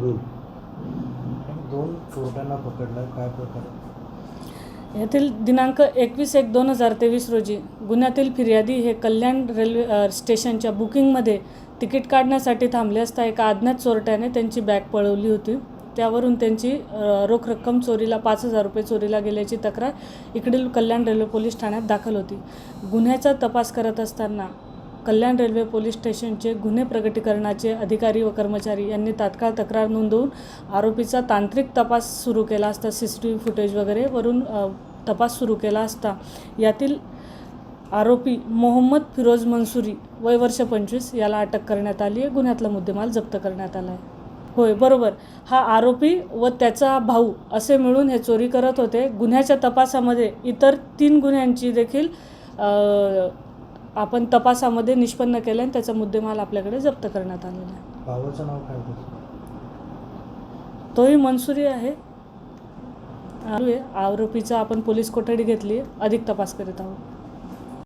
दोन चोरट्यांना पकडलं काय प्रकार? यातील दिनांक एकवीस एक दोन हजार तेवीस रोजी गुन्ह्यातील फिर्यादी हे कल्याण रेल्वे स्टेशनच्या बुकिंगमध्ये तिकीट काढण्यासाठी थांबले असता एका अज्ञात चोरट्याने त्यांची बॅग पळवली होती. त्यावरून त्यांची रोख रक्कम चोरीला पाच हजार रुपये चोरीला गेल्याची तक्रार इकडील कल्याण रेल्वे पोलीस ठाण्यात दाखल होती. गुन्ह्याचा तपास करत असताना कल्याण रेल्वे पोलीस स्टेशनचे गुन्हे प्रगटीकरणाचे अधिकारी व कर्मचारी यांनी तात्काळ तक्रार नोंदवून आरोपीचा तांत्रिक तपास सुरू केला असता C C T V footage वगैरे वरून तपास सुरू केला असता. यातील आरोपी मोहम्मद फिरोज मंसुरी वय वर्ष पंचवीस याला अटक करण्यात आली आहे. गुन्ह्यातला मुद्देमाल जप्त करण्यात आला आहे. होय बरोबर. हा आरोपी व त्याचा भाऊ असे मिळून हे चोरी करत होते. गुन्ह्याच्या तपासामध्ये इतर तीन गुन्ह्यांची देखील आपण तपासामध्ये निष्पन्न केले आणि त्याचा मुद्देमाल आपल्याकडे जप्त करण्यात आलेला आहे. नाव काय होतं? तोही मनसुरी आहे. आरोपीचा आपण पोलीस कोठडी घेतली अधिक तपास करीत आहोत.